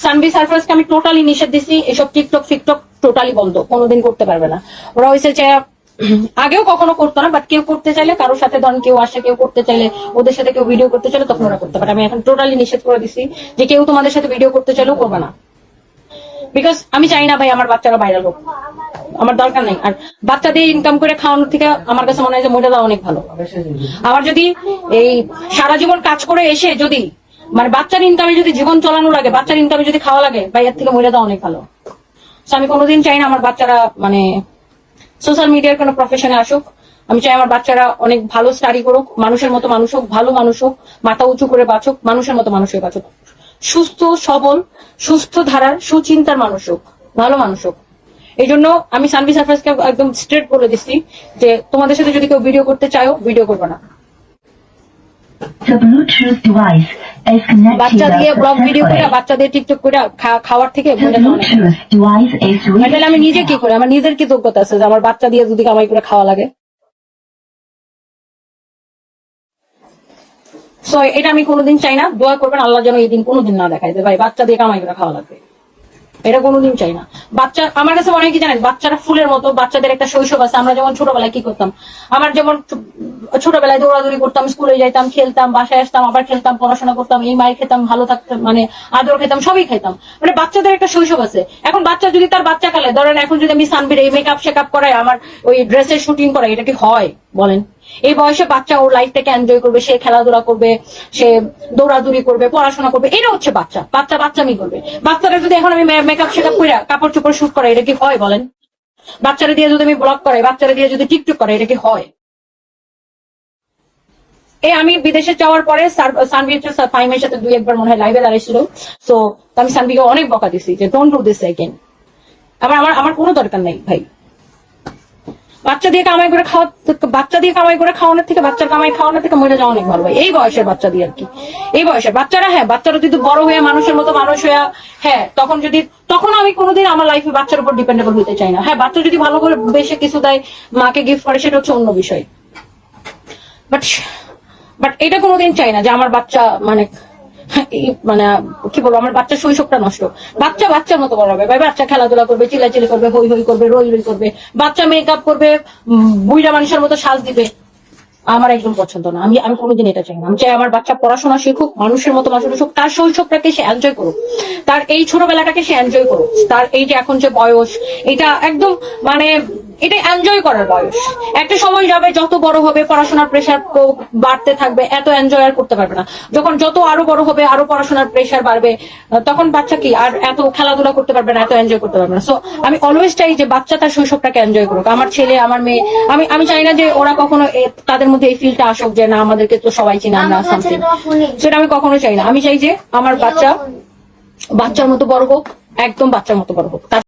সানবি সার্ফাসকে আমি টোটালি নিষেধ দিছি এসব টিকটক ফিকটক টোটালি বন্ধ কোনোদিন করতে পারবে না। ওরা হয়েছে যে আগেও কখনো করতো না বাট কেউ করতে চাইলে কারোর সাথে ধরেন কেউ আসে কেউ করতে চাইলে ওদের সাথে কেউ ভিডিও করতে চাইলে তখন ওরা করতে পারে। আমি এখন টোটালি নিষেধ করে দিছি যে কেউ তোমাদের সাথে ভিডিও করতে চাইলেও করবে না। বিকজ আমি চাই না ভাই আমার বাচ্চারা ভাইরাল হোক। আমার দরকার নেই। আর বাচ্চা দিয়ে ইনকাম করে খাওয়ানোর থেকে আমার কাছে মনে হয় যে মহিলা অনেক ভালো। আমার যদি এই সারা জীবন কাজ করে এসে যদি মানে বাচ্চার ইনকামে যদি জীবন চলানো লাগে, বাচ্চার ইনকামে যদি খাওয়া লাগে, ভাই, এর থেকে মহিলা অনেক ভালো। আমি কোনোদিন চাই না আমার বাচ্চারা মানে সোশ্যাল মিডিয়ার কোনো প্রফেশনে আসুক। আমি চাই আমার বাচ্চারা অনেক ভালো স্টাডি করুক, মানুষের মতো মানুষ হোক, ভালো মানুষ হোক, মাথা উঁচু করে বাঁচুক, মানুষের মতো মানুষ হয়ে বাঁচুক। সুস্থ, সবল, সুস্থ ধারার, সুচিন্তার মানুষ হোক, ভালো মানুষ হোক। এই জন্য আমি সানভি সার্ফাসকে একদম স্ট্রেট বলে দিচ্ছি যে, তোমাদের সাথে যদি কেউ ভিডিও করতে চাও ভিডিও করবে না। The Bluetooth device is বাচ্চা দিয়ে ব্লগ ভিডিও করে বাচ্চা দিয়ে টিকটক করে খাওয়ার থেকে অনেক তাহলে আমি নিজে কি করি? আমার নিজের কি যোগ্যতা আছে যে আমার বাচ্চা দিয়ে যদি কামাই করে খাওয়া লাগে? সো এটা আমি কোনোদিন চাই না। দোয়া করবেন আল্লাহ যেন এই দিন কোনোদিন না দেখায় যে ভাই বাচ্চা দিয়ে কামাই করে খাওয়া লাগবে। এটা কোনোদিন চাই না। বাচ্চা আমার কাছে মনে হয় কি জানেন বাচ্চারা ফুলের মতো বাচ্চাদের একটা শৈশব আছে। আমরা যেমন ছোটবেলায় কি করতাম? আমার যেমন ছোটবেলায় দৌড়াদৌড়ি করতাম, স্কুলে যাইতাম, খেলতাম, বাসায় আসতাম, আবার খেলতাম, পড়াশোনা করতাম, এই মায়ের খেতাম, ভালো থাকতাম মানে আদর খেতাম, সবই খেতাম। মানে বাচ্চাদের একটা শৈশব আছে। এখন বাচ্চা যদি তার বাচ্চা কালে ধরেন এখন যদি আমি সানবির এই মেকআপ শেকআপ করাই, আমার ওই ড্রেসের শুটিং করাই, এটা কি হয়? বলেন। এই বয়সে বাচ্চা ওর লাইফটাকে এনজয় করবে, সে খেলাধুলা করবে, সে দৌড়াদৌড়ি করবে, পড়াশোনা করবে, এটা হচ্ছে বাচ্চা। বাচ্চা বাচ্চামি করবে। বাচ্চারা যদি এখন আমি মেকআপ শেকআপ করে কাপড় চোপড় শুট করাই, এটা কি হয় বলেন? বাচ্চারা দিয়ে যদি আমি ব্লগ করাই, বাচ্চারা দিয়ে যদি টিকটক করাই, এটা কি হয়? এই আমি বিদেশে যাওয়ার পরে সানভি ফাহিমের সাথে দুই, একবার মনে হয় লাইভে দাঁড়িয়েছিল সো আমি সানভিকে অনেক বকা দিছি যে ডোন্ট ডু দিস এগেন আমার আমার আমার কোনো দরকার নেই, ভাই। বাচ্চা দিয়ে কামাই করে খাওয়া, বাচ্চা দিয়ে কামাই করে খাওয়ানোর থেকে, বাচ্চার কামাই খাওয়ানোর থেকে মরে যাওয়া অনেক ভালো, ভাই। এই বয়সের বাচ্চা দিয়ে আর কি। এই বয়সের বাচ্চারা হ্যাঁ বাচ্চারা যদি বড় হয়ে মানুষের মতো মানুষ হয়ে হ্যাঁ তখন যদি, তখন আমি কোনোদিন আমার লাইফে বাচ্চার উপর ডিপেন্ডেবল হতে চাই না। হ্যাঁ বাচ্চা যদি ভালো করে বেশি কিছু দেয়, মাকে গিফট করে, সেটা হচ্ছে অন্য বিষয়। বাট বাট এটা কোনোদিন চাই না যে আমার বাচ্চা মানে মানে কি বলব, আমার বাচ্চা শৈশবটা নষ্ট। বাচ্চা বাচ্চার মতো বড় হবে। বাচ্চা খেলাধুলা করবে চিলাচিলি করবে, হই হই করবে, রই রই করবে। বাচ্চা মেকআপ করবে, বুইড়া মানুষের মতো সাজ দিবে। আমার একদম পছন্দ না। আমি আমি কোনোদিন এটা চাই না। আমি চাই আমার বাচ্চা পড়াশোনা শিখুক, মানুষের মতো মানুষ শিখুক তার শৈশবটাকে সে এনজয় করুক। তার এই ছোটবেলাটাকে সে এনজয় করুক। তার এই যে এখন যে বয়স, এটা একদম মানে এটা এনজয় করার বয়স। একটা সময় যাবে যত বড় হবে পড়াশোনার প্রেশার বাড়তে থাকবে এত এনজয় আর করতে পারবে না। যখন যত আরও বড় হবে আরও পড়াশোনার প্রেশার বাড়বে তখন বাচ্চা কি আর এত খেলাধুলা করতে পারবে না এত এনজয় করতে পারবে না। সো আমি অলওয়েজ চাই যে বাচ্চা তার শৈশবটাকে এনজয় করুক। আমার ছেলে আমার মেয়ে আমি আমি চাই না যে ওরা কখনো তাদের মধ্যে এই ফিলটা আসুক যে না আমাদেরকে তো সবাই চিনে আমরা সামথিং সেটা আমি কখনো চাই না। আমি চাই যে আমার বাচ্চা বাচ্চার মতো বড় হোক একদম বাচ্চার মতো বড় হোক। তার